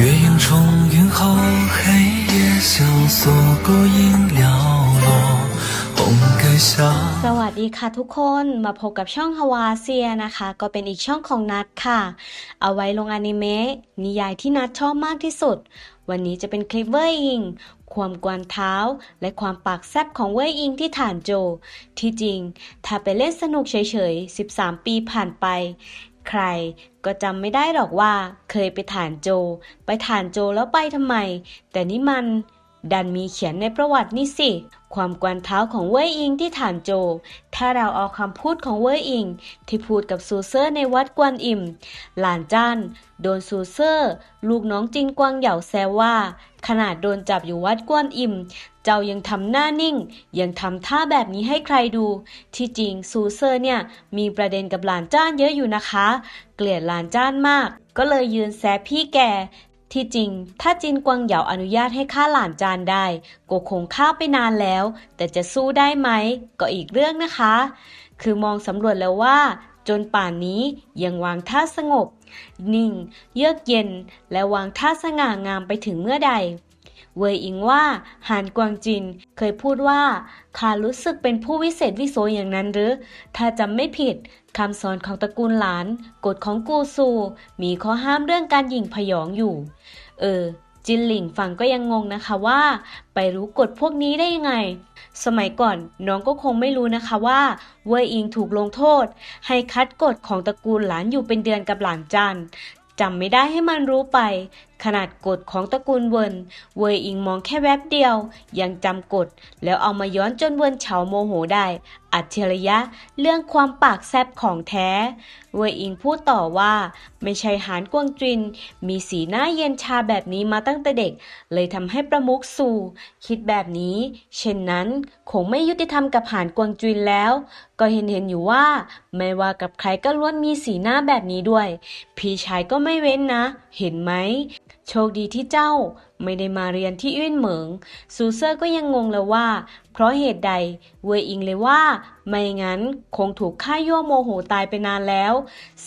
月影重云后，黑夜萧索，孤影寥落，红盖下。 สวัสดีค่ะทุกคนมาพบกับช่องฮาวาเซียนะคะ ก็เป็นอีกช่องของนัดค่ะ เอาไว้ลงอนิเมะนิยายที่นัดชอบมากที่สุด วันนี้จะเป็นคลิปเว่ยอิง ความกวนเท้า และความปากแซบของเว่ยอิงที่ฐานโจ ที่จริง ถ้าไปเล่นสนุกเฉยๆ 13 ปีผ่านไป ใครก็จำไม่ได้หรอกว่าเคยไปฐานโจ ไปฐานโจแล้วไปทำไม แต่นี่มันดันมีเขียนในประวัตินี่สิ ความกวนเท้าของเว่ยอิงที่ฐานโจ ถ้าเราเอาคำพูดของเว่ยอิง ที่พูดกับซูเซอร์ในวัดกวนอิม หลานจ้านโดนซูเซอร์ ลูกน้องจินกวางเหย่าแซวว่า ขนาดโดนจับอยู่วัดกวนอิม จ้ายังทำหน้านิ่ง ยังทำท่าแบบนี้ให้ใครดู ที่จริงซูเซอร์เนี่ย มีประเด็นกับหลานจ้านเยอะอยู่นะคะ เกลียดหลานจ้านมาก ก็เลยยืนแซะพี่แกที่จริง ถ้าจินกวางเหยาอนุญาตให้ฆ่าหลานจานได้ก็คงฆ่าไปนานแล้ว แต่จะสู้ได้ไหม ก็อีกเรื่องนะคะ คือมองสำรวจแล้วว่า จนป่านนี้ยังวางท่าสงบ นิ่ง เยือกเย็น และวางท่าสง่างามไปถึงเมื่อใด เวยอิงว่าหานกวางจิน เคยพูดว่าข้ารู้สึกเป็นผู้วิเศษวิโสอย่างนั้นหรือ ถ้าจำไม่ผิดคำสอนของตระกูลหลาน กฎของกูซู มีข้อห้ามเรื่องการหยิ่งพยองอยู่ เออ จินหลิงฟังก็ยังงงนะคะว่า ไปรู้กฎพวกนี้ได้ยังไง สมัยก่อนน้องก็คงไม่รู้นะคะว่า เวยอิงถูกลงโทษ ให้คัดกฎของตระกูลหลานอยู่เป็นเดือนกับหลานจันจำไม่ได้ให้มันรู้ไปขนาดกฎของตระกูลเวิน เวยอิงมองแค่แวบเดียว ยังจำกฎแล้วเอามาย้อนจนเวินเฉาโมโหได้ อัจฉริยะเรื่องความปากแซบของแท้ เวยอิงพูดต่อว่า ไม่ใช่หานกวงจิน มีสีหน้าเย็นชาแบบนี้มาตั้งแต่เด็ก เลยทำให้ประมุขสู่ คิดแบบนี้ เช่นนั้นคงไม่ยุติธรรมกับหานกวงจินแล้ว ก็เห็นเห็นอยู่ว่า ไม่ว่ากับใครก็ล้วนมีสีหน้าแบบนี้ด้วย พี่ชายก็ไม่เว้นนะ เห็นไหม โชคดีที่เจ้าไม่ได้มาเรียนที่อื้นเหมิง ซูเซอร์ก็ยังงงเลยว่า เพราะเหตุใด เวยอิงเลยว่า ไม่งั้นคงถูกฆ่ายั่วโมโหตายไปนานแล้ว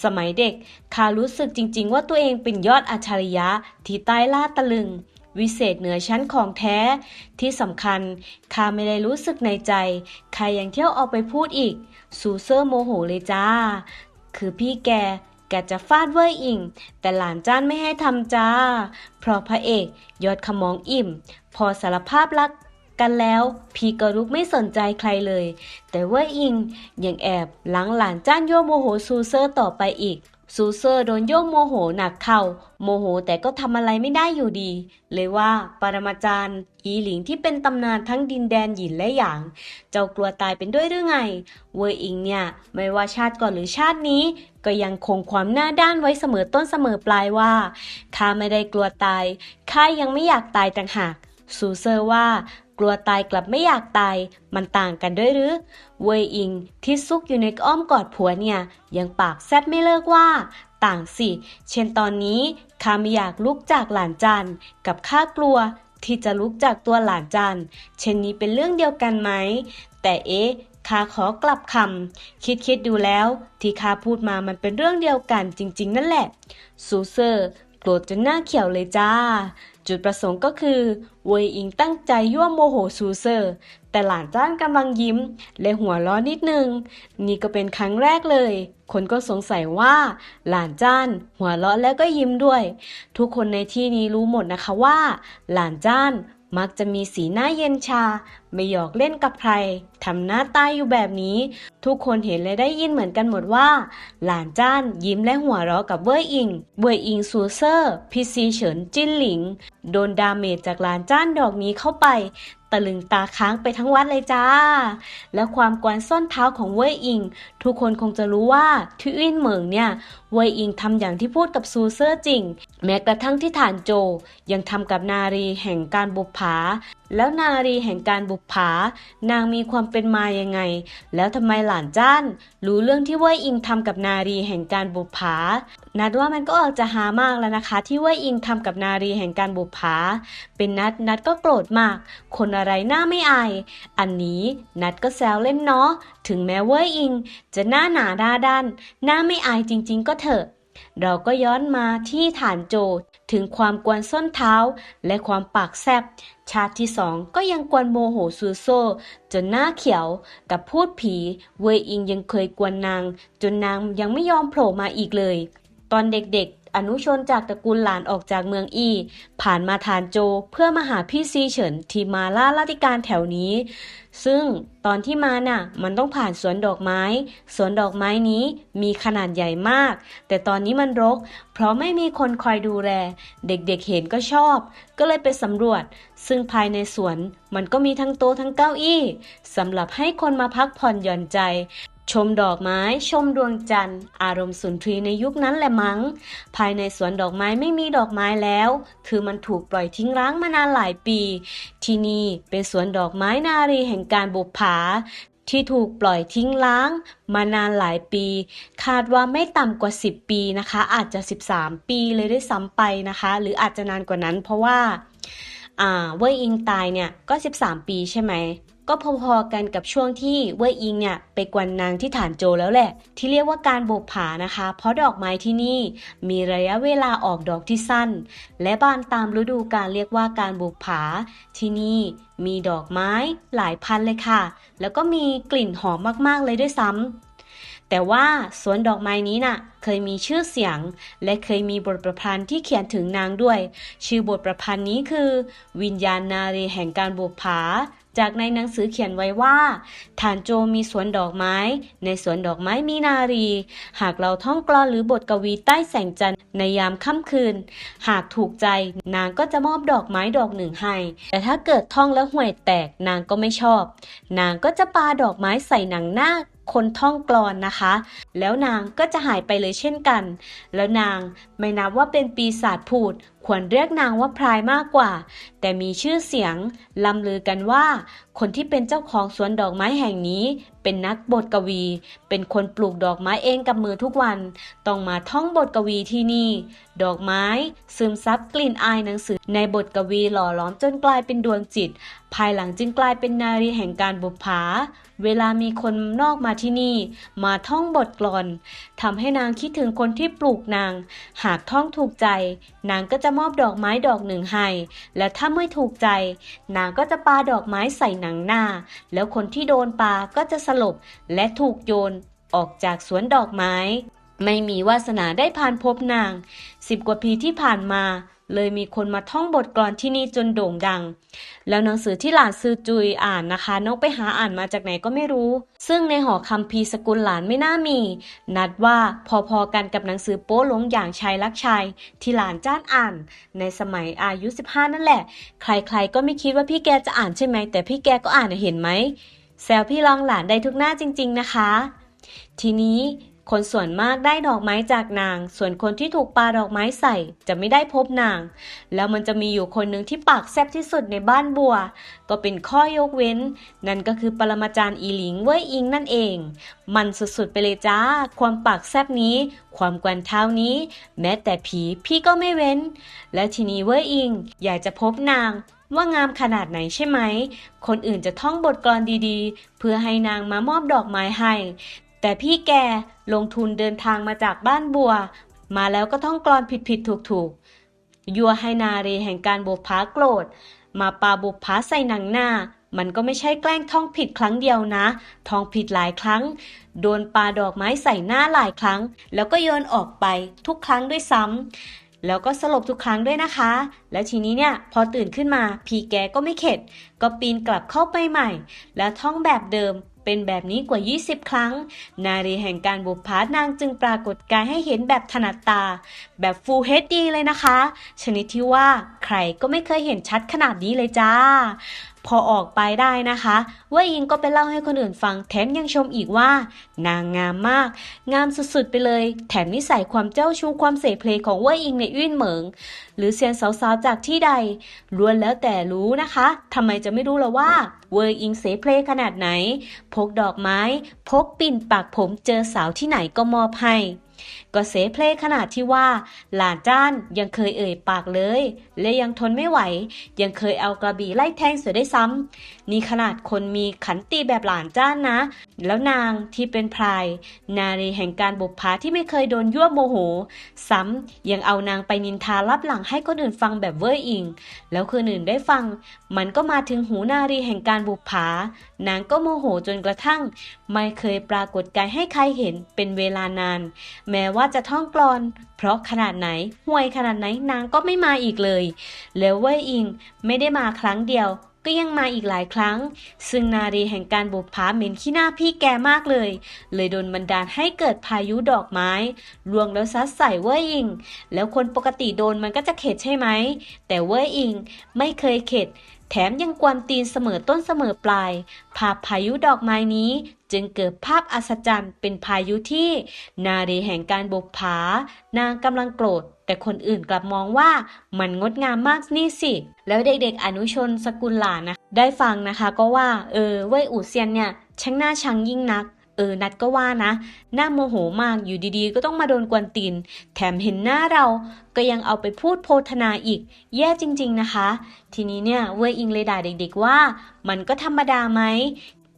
สมัยเด็กข้ารู้สึกจริง ๆ ว่าตัวเองเป็นยอดอัจฉริยะที่ใต้ล่าตะลึง วิเศษเหนือชั้นของแท้ ที่สำคัญข้าไม่ได้รู้สึกในใจข้ายังเที่ยวเอาไปพูดอีก ซูเซอร์โมโหเลยจ้า คือพี่แก แกจะฟาดเว่ยอิงแต่หลานจ้านไม่ให้ทำจ้า เพราะพระเอกยอดขมองอิ่ม พอสารภาพรักกันแล้วพีกรุกไม่สนใจใครเลย แต่เว่ยอิงยังแอบหลังหลานจ้านโยโมโหซูเซอร์ต่อไปอีก ซูเซอร์โดนโยกโมโหหนักเข้า โมโหแต่ก็ทำอะไรไม่ได้อยู่ดี เลยว่าปรมาจารย์ อีหลิงที่เป็นตำนานทั้งดินแดนหยินและหยาง เจ้ากลัวตายเป็นด้วยหรือไง เวยอิงเนี่ย ไม่ว่าชาติก่อนหรือชาตินี้ ก็ยังคงความหน้าด้านไว้เสมอต้นเสมอปลายว่าข้าไม่ได้กลัวตายข้ายังไม่อยากตายต่างหากซูเซอร์ว่า กลัวตายกลับไม่อยากตาย มันต่างกันด้วยหรือ เวยอิงที่ซุกอยู่ในอ้อมกอดผัวเนี่ย ยังปากแซบไม่เลิกว่า ต่างสิ เช่นตอนนี้ข้าไม่อยากลุกจากหลานจันกับข้ากลัวที่จะลุกจากตัวหลานจันเช่นนี้เป็นเรื่องเดียวกันไหม แต่เอ๊ะข้าขอกลับคำคิดคิดดูแล้ว ที่ข้าพูดมามันเป็นเรื่องเดียวกันจริง ๆ นั่นแหละซูเซอร์โกรธจนหน้าเขียวเลยจ้า จุดประสงค์ก็คือเวยอิงตั้งใจยั่วโมโหซูเซอร์ แต่หลานจ้านกำลังยิ้ม และหัวเร้อนิดนึง นี่ก็เป็นครั้งแรกเลย คนก็สงสัยว่า หลานจ้าน หัวเราะแล้วก็ยิ้มด้วย ทุกคนในที่นี้รู้หมดนะคะว่า หลานจ้าน มักจะมีสีหน้าเย็นชา ไม่หยอกเล่นกับใครทำหน้าตายอยู่แบบนี้ ทุกคนเห็นและได้ยินเหมือนกันหมดว่า หลานจ้านยิ้มและหัวเราะกับเว่ยอิง เว่ยอิงซูเซอร์ พีซีเฉินจิ้นหลิง โดนดาเมจจากหลานจ้านดอกนี้เข้าไปตะลึงตาค้างไปทั้งวัดเลยจ้า และความกวนส้นเท้าของเว่ยอิง ทุกคนคงจะรู้ว่าที่อินเหมิงเนี่ย เว่ยอิงทำอย่างที่พูดกับซูเซอร์จริง แม้กระทั่งที่ฐานโจ ยังทำกับนารีแห่งการบุปผา แล้วนารีแห่งการบุปผา นางมีความเป็นมายังไง แล้วทำไมหลานจ้าน รู้เรื่องที่เว่ยอิงทำกับนารีแห่งการบุปผา นัดว่ามันก็ออกจะหามากแล้วนะคะ ที่เว่ยอิงทำกับนารีแห่งการบุปผาเป็นนัดนัดก็โกรธมาก คนอะไรหน้าไม่อาย อันนี้นัดก็แซวเล่นเนาะถึงแม้เว่ยอิง จะหน้าหนาด้าด้านหน้าไม่อายจริง ๆ ก็เถอะ เราก็ย้อนมาที่ฐานโจทย์ถึงความกวนส้นเท้าและความปากแซบชาติที่สองก็ยังกวนโมโหซูโซ จนหน้าเขียว กับพูดผี เวยอิงยังเคยกวนนาง จนนางยังไม่ยอมโผล่มาอีกเลย ตอนเด็กๆ อนุชนจากตระกูลหลานออกจากเมืองอีผ่านมาทานโจเพื่อมาหาพี่ซีเฉินที่มาล่าราติการแถวนี้ ซึ่งตอนที่มาน่ะ มันต้องผ่านสวนดอกไม้ สวนดอกไม้นี้มีขนาดใหญ่มาก แต่ตอนนี้มันรก เพราะไม่มีคนคอยดูแล เด็กๆเห็นก็ชอบ ก็เลยไปสำรวจ ซึ่งภายในสวนมันก็มีทั้งโต๊ะทั้งเก้าอี้สำหรับให้คนมาพักผ่อนหย่อนใจ ชมดอกไม้ ชมดวงจันทร์ อารมณ์สุนทรีในยุคนั้นแหละมั้ง ภายในสวนดอกไม้ไม่มีดอกไม้แล้ว คือมันถูกปล่อยทิ้งร้างมานานหลายปี ที่นี่เป็นสวนดอกไม้นารีแห่งการบุปผา ที่ถูกปล่อยทิ้งล้าง มานานหลายปี คาดว่าไม่ต่ำกว่า 10 ปีนะคะ อาจจะ 13 ปีเลยได้ซ้ำไปนะคะ หรืออาจจะนานกว่านั้นเพราะว่าอ่าเว่ยอิงตายเนี่ยก็ 13 ปีใช่ไหม ก็พอๆกันกับช่วงที่เว่ยอิงเนี่ยไปกวนนางที่ฐานโจแล้วแหละ ที่เรียกว่าการบุปผานะคะ เพราะดอกไม้ที่นี่มีระยะเวลาออกดอกที่สั้น และบานตามฤดูกาลเรียกว่าการบุปผา ที่นี่มีดอกไม้หลายพันเลยค่ะ แล้วก็มีกลิ่นหอมมากๆเลยด้วยซ้ำแต่ว่าสวนดอกไม้นี้น่ะ เคยมีชื่อเสียง และเคยมีบทประพันธ์ที่เขียนถึงนางด้วย ชื่อบทประพันธ์นี้คือ วิญญาณนารีแห่งการบุปผา จากในหนังสือเขียนไว้ว่าฐานโจมีสวนดอกไม้ ในสวนดอกไม้มีนารี หากเราท่องกลอนหรือบทกวีใต้แสงจันทร์ในยามค่ำคืน หากถูกใจนางก็จะมอบดอกไม้ดอกหนึ่งให้ แต่ถ้าเกิดท่องแล้วห่วยแตกนางก็ไม่ชอบ นางก็จะปาดอกไม้ใส่หนังหน้าคนท่องกลอนนะคะ แล้วนางก็จะหายไปเลยเช่นกัน แล้วนางไม่นับว่าเป็นปีศาจพูด ควรเรียกนางว่าพรายมากกว่า แต่มีชื่อเสียงลำลือกันว่า คนที่เป็นเจ้าของสวนดอกไม้แห่งนี้ เป็นนักบทกวี เป็นคนปลูกดอกไม้เองกับมือทุกวัน ต้องมาท่องบทกวีที่นี่ ดอกไม้ซึมซับกลิ่นอายหนังสือในบทกวีหล่อล้อมจนกลายเป็นดวงจิต ภายหลังจึงกลายเป็นนารีแห่งการบุปผา เวลามีคนนอกมาที่นี่ มาท่องบทกลอนทำให้นางคิดถึงคนที่ปลูกนาง หากท่องถูกใจ นางก็จะมอบดอกไม้ดอกหนึ่งให้ และถ้าไม่ถูกใจ นางก็จะปาดอกไม้ใส่หนังหน้า แล้วคนที่โดนปาก็จะสลบและถูกโยนออกจากสวนดอกไม้ ไม่มีวาสนาได้ผ่านพบนางสิบกว่าปีที่ผ่านมา เลยมีคนมาท่องบทกลอนที่นี่จนโด่งดัง แล้วหนังสือที่หลานซื้อจุยอ่านนะคะนกไปหาอ่านมาจากไหนก็ไม่รู้ ซึ่งในหอคำพีสกุลหลานไม่น่ามี นัดว่าพอๆกันกับหนังสือโป๊หลงอย่างชายรักชายที่หลานจ้านอ่าน ในสมัยอายุ 15 นั่นแหละ ใครๆก็ไม่คิดว่าพี่แกจะอ่านใช่ไหมแต่พี่แกก็อ่านเห็นไหมแซวพี่ลองหลานได้ทุกหน้าจริง ๆ นะคะ ทีนี้ คนส่วนมากได้ดอกไม้จากนาง ส่วนคนที่ถูกปาดอกไม้ใส่จะไม่ได้พบนาง แล้วมันจะมีอยู่คนหนึ่งที่ปากแซบที่สุดในบ้านบัว ก็เป็นข้อยกเว้น นั่นก็คือปรมาจารย์อีหลิงเว่ยอิงนั่นเอง มันสุดๆไปเลยจ้า ความปากแซบนี้ ความกวนเท้านี้ แม้แต่ผีพี่ก็ไม่เว้น และทีนี้เว่ยอิงอยากจะพบนางว่างามขนาดไหนใช่ไหม คนอื่นจะท่องบทกลอนดีๆ เพื่อให้นางมามอบดอกไม้ให้ แต่พี่แกลงทุนเดินทางมาจากบ้านบัว มาแล้วก็ท่องกลอนผิดๆถูกๆยัวให้นารีแห่งการบุพผาโกรธ มาปาบุพผาใส่หนังหน้า มันก็ไม่ใช่แกล้งท่องผิดครั้งเดียวนะ ท่องผิดหลายครั้ง โดนปาดอกไม้ใส่หน้าหลายครั้ง แล้วก็โยนออกไปทุกครั้งด้วยซ้ำแล้วก็สลบทุกครั้งด้วยนะคะ แล้วทีนี้เนี่ยพอตื่นขึ้นมา พี่แกก็ไม่เข็ด ก็ปีนกลับเข้าไปใหม่ แล้วท่องแบบเดิม เป็นแบบนี้กว่า 20 ครั้ง นารีแห่งการบุพภานางจึงปรากฏกายให้เห็นแบบถนัดตา แบบ Full HD เลยนะคะ ชนิดที่ว่าใครก็ไม่เคยเห็นชัดขนาดนี้เลยจ้า พอออกไปได้นะคะเว่าอิงก็ไปเล่าให้คนอื่นฟังแถมยังชมอีกว่า นางงามมาก งามสุดๆไปเลย แถมนิสัยความเจ้าชู้ความเสเพลของเว่าอิงในยอื้นเหมิง หรือเซียนสาวๆจากที่ใดล้วนแล้วแต่รู้นะคะทำไมจะไม่รู้ละว่าเวอร์อิงเสเพลขนาดไหน พกดอกไม้ พกปิ่นปากผมเจอสาวที่ไหนก็มอบให้ ก็เสเพลขนาดที่ว่า หลานจ้านยังเคยเอ่ยปากเลย และยังทนไม่ไหว ยังเคยเอากระบี่ไล่แทงเสือได้ซ้ำนี่ขนาดคนมีขันติแบบหลานจ้านนะ แล้วนางที่เป็นพราย นารีแห่งการบุปผาที่ไม่เคยโดนยั่วโมโห ซ้ำยังเอานางไปนินทารับหลังให้คนอื่นฟังแบบเว่ยอิง แล้วคนอื่นได้ฟัง มันก็มาถึงหูนารีแห่งการบุปผานางก็โมโหจนกระทั่ง ไม่เคยปรากฏกายให้ใครเห็นเป็นเวลานาน แม้ว่าจะท่องกลอน เพราะขนาดไหนห่วยขนาดไหนนางก็ไม่มาอีกเลย แล้วเว่ยอิงไม่ได้มาครั้งเดียว ก็ยังมาอีกหลายครั้ง ซึ่งนารีแห่งการบุปผาเหม็นขี้หน้าพี่แกมากเลย เลยโดนบันดาลให้เกิดพายุดอกไม้ลวงแล้วซัดใส่เว่ยอิง แล้วคนปกติโดนมันก็จะเข็ดใช่ไหม แต่เว่ยอิงไม่เคยเข็ด แถมยังกวนตีนเสมอต้นเสมอปลาย ภาพพายุดอกไม้นี้จึงเกิดภาพอัศจรรย์เป็นพายุที่ นารีแห่งการบุปผานางกำลังโกรธ แต่คนอื่นกลับมองว่ามันงดงามมากนี่สิ แล้วเด็กๆอนุชนสกุลหลานนะ ได้ฟังนะคะก็ว่า เออเว่ยอู่เซียนเนี่ยช่างหน้าชังยิ่งนัก เออ นัดก็ว่านะ หน้าโมโหมากอยู่ดีๆ ก็ต้องมาโดนกวนตีน แถมเห็นหน้าเราก็ยังเอาไปพูดโพธนาอีก แย่จริง ๆนะคะ ทีนี้เนี่ยเว่ยอิงเลยด่าเด็ก ๆว่า มันก็ธรรมดาไหม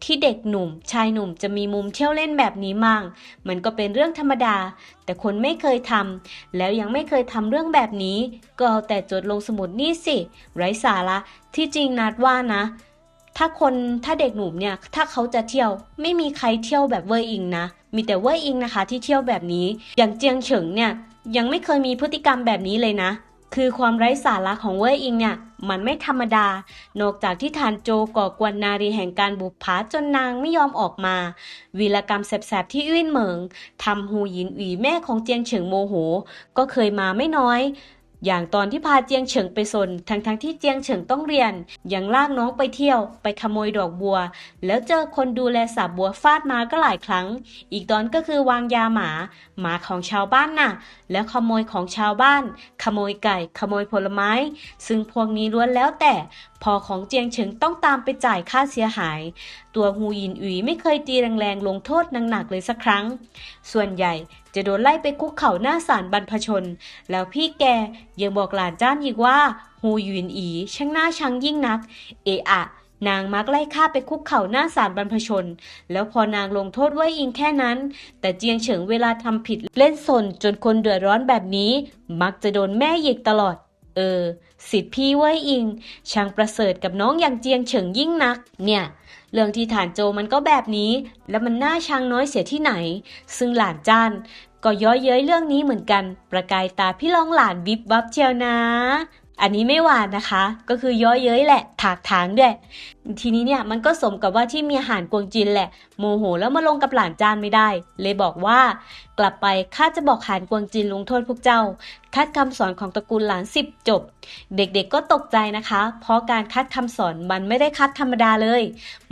ที่เด็กหนุ่ม ชายหนุ่มจะมีมุมเที่ยวเล่นแบบนี้มั่ง มันก็เป็นเรื่องธรรมดา แต่คนไม่เคยทำแล้วยังไม่เคยทำเรื่องแบบนี้ ก็เอาแต่จดลงสมุดนี่สิ ไร้สาระที่จริงนัดว่านะ ถ้าคนถ้าเด็กหนุ่มเนี่ย ถ้าเขาจะเที่ยวไม่มีใครเที่ยวแบบเว่ยอิงนะ มีแต่เว่ยอิงนะคะ ที่เที่ยวแบบนี้ อย่างเจียงเฉิงเนี่ยยังไม่เคยมีพฤติกรรมแบบนี้เลยนะ คือความไร้สาระของเว่ยอิงเนี่ย มันไม่ธรรมดา นอกจากที่ทานโจก่อกวนนารีแห่งการบุปผาจนนางไม่ยอมออกมา วีรกรรมแสบๆที่อื้นเหมิงทำฮูหยินอีแม่ของเจียงเฉิงโมโห ก็เคยมาไม่น้อย อย่างตอนที่พาเจียงเฉิงไปสนทั้งๆทที่เจียงเฉิงต้องเรียน ยังลากน้องไปเที่ยว ไปขโมยดอกบัว แล้วเจอคนดูแลสาบัวฟาดมาก็หลายครั้ง อีกตอนก็คือวางยาหมา หมาของชาวบ้านน่ะ แล้วขโมยของชาวบ้าน ขโมยไก่ ขโมยผลไม้ ซึ่งพวกนี้ล้วนแล้วแต่พอของเจียงเฉิงต้องตามไปจ่ายค่าเสียหาย ตัวฮูยินอุ๋ยไม่เคยตีแรงๆลงโทษหนักๆเลยสักครั้ง ส่วนใหญ่จะโดนไล่ไปคุกเข่าหน้าศาลบรรพชน แล้วพี่แกยังบอกหลานจ้านอีกว่าฮูหยินอีช่างหน้าชังยิ่งนัก เอะอะ นางมักไล่ข้าไปคุกเข่าหน้าศาลบรรพชน แล้วพอนางลงโทษไว้อิงแค่นั้น แต่เจียงเฉิงเวลาทำผิดเล่นสนจนคนเดือดร้อนแบบนี้ มักจะโดนแม่หยิกตลอด เออ สิทธิพี่เว้อิง ช่างประเสริฐกับน้องอย่างเจียงเฉิงยิ่งนัก เนี่ย เรื่องที่ฐานโจมันก็แบบนี้ และมันน่าชังน้อยเสียที่ไหน ซึ่งหลานจ้านก็ย้อยเย้ยเรื่องนี้เหมือนกัน ประกายตาพี่ลองหลานวิบวับเชียวนะ อันนี้ไม่หวานนะคะ ก็คือย้อยเย้ยแหละ ถากถางด้วย ทีนี้เนี่ยมันก็สมกับว่าที่มีอาหารกวงจินแหละ โมโหแล้วมาลงกับหลานจานไม่ได้ เลยบอกว่า กลับไปข้าจะบอกหานกวงจินลงโทษพวกเจ้า คัดคำสอนของตระกูลหลานสิบจบ เด็กๆก็ตกใจนะคะ เพราะการคัดคำสอนมันไม่ได้คัดธรรมดาเลย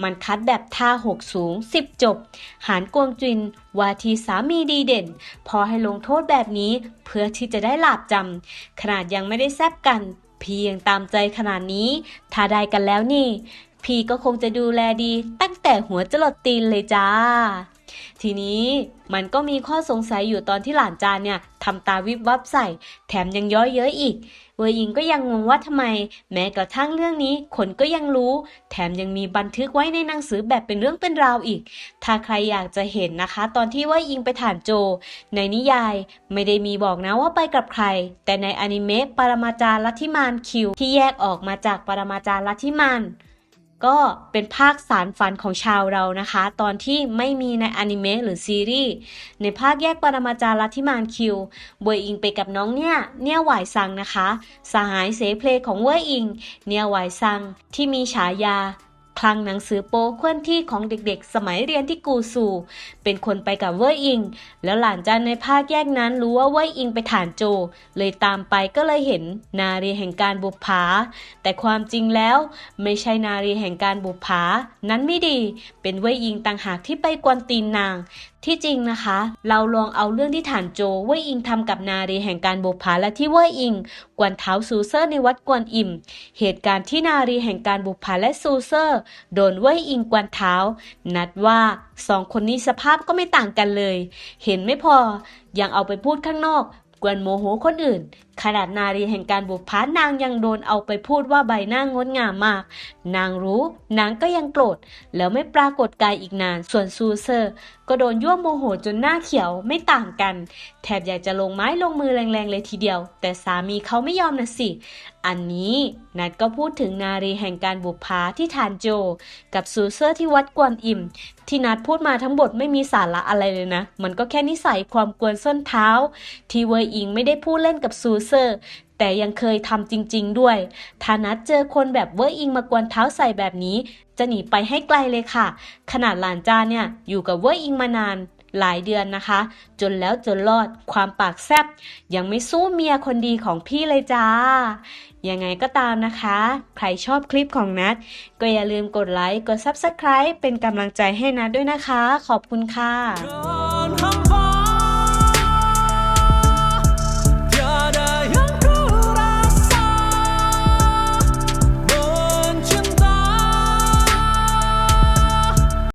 มันคัดแบบท่าหกสูงสิบจบ หานกวงจินวาทีสามีดีเด่น พอให้ลงโทษแบบนี้ เพื่อที่จะได้หลาบจำขนาดยังไม่ได้แซบกันเพียงตามใจขนาดนี้ ถ้าได้กันแล้วนี่ พี่ก็คงจะดูแลดีตั้งแต่หัวจรดตีนเลยจ้า ทีนี้มันก็มีข้อสงสัยอยู่ตอนที่หลานจานเนี่ยทำตาวิบวับใส่ แถมยังย้อยเย้ยอีก เวอร์ยิงก็ยังงงว่าทำไม แม้กระทั่งเรื่องนี้คนก็ยังรู้ แถมยังมีบันทึกไว้ในหนังสือแบบเป็นเรื่องเป็นราวอีก ถ้าใครอยากจะเห็นนะคะ ตอนที่เว่ายิงไปฐานโจ ในนิยายไม่ได้มีบอกนะว่าไปกับใคร แต่ในอนิเมะปรมาจารย์ลัทธิมานคิว ที่แยกออกมาจากปรมาจารย์ลัทธิมาน ก็เป็นภาคสารฝันของชาวเรานะคะ ตอนที่ไม่มีในอนิเมะหรือซีรีส์ในภาคแยกปรมาจารย์ลัทธิมานคิวเวยอิงไปกับน้องเนี่ย เนี่ยหวายซังนะคะ สหายเสเพลของเวยอิง เนี่ยหวายซังที่มีฉายา คลังหนังสือโป๊เคลื่อนที่ของเด็กๆ สมัยเรียนที่กูซู เป็นคนไปกับเว่ยอิง แล้วหลานจันในภาคแยกนั้นรู้ว่าเว่ยอิงไปฐานโจ เลยตามไปก็เลยเห็นนารีแห่งการบุปผา แต่ความจริงแล้วไม่ใช่นารีแห่งการบุปผา นั้นไม่ดี เป็นเว่ยอิงต่างหากที่ไปกวนตีนนาง ที่จริงนะคะ เราลองเอาเรื่องที่ฐานโจเว่ยอิงทำกับนารีแห่งการบุพผาและที่เว่ยอิง กวนเท้าซูเซอร์ในวัดกวนอิม เหตุการณ์ที่นารีแห่งการบุพผาและซูเซอร์โดนเว่ยอิงกวนเท้า นัดว่าสองคนนี้สภาพก็ไม่ต่างกันเลย เห็นไม่พอ ยังเอาไปพูดข้างนอก กวนโมโหคนอื่น ขนาดนารีแห่งการบุพผานางยังโดนเอาไปพูดว่าใบหน้างดงามมาก นางรู้ นางก็ยังโกรธ แล้วไม่ปรากฏกายอีกนาน ส่วนซูเซอร์ ก็โดนยั่วโมโหจนหน้าเขียวไม่ต่างกัน แถบอยากจะลงไม้ลงมือแรงๆเลยทีเดียว แต่สามีเขาไม่ยอมนะสิ อันนี้นัดก็พูดถึงนารีแห่งการบุพผาที่ฐานโจ กับซูเซอร์ที่วัดกวนอิม ที่นัดพูดมาทั้งหมดไม่มีสาระอะไรเลยนะ มันก็แค่นิสัยความกวนส้นเท้า ที่เวอร์อิงไม่ได้พูดเล่นกับซูเซอร์ แต่ยังเคยทำจริง ๆ ด้วยถ้านัดเจอคนแบบเวอร์อิงมากวนเท้าใส่แบบนี้ จะหนีไปให้ไกลเลยค่ะ ขนาดหลานจ้าเนี่ยอยู่กับเวอร์อิงมานานหลายเดือนนะคะ จนแล้วจนรอดความปากแซบยังไม่สู้เมียคนดีของพี่เลยจ้า ยังไงก็ตามนะคะ ใครชอบคลิปของนัดก็อย่าลืมกดไลค์ กด Subscribe เป็นกำลังใจให้นัดด้วยนะคะ ขอบคุณค่ะ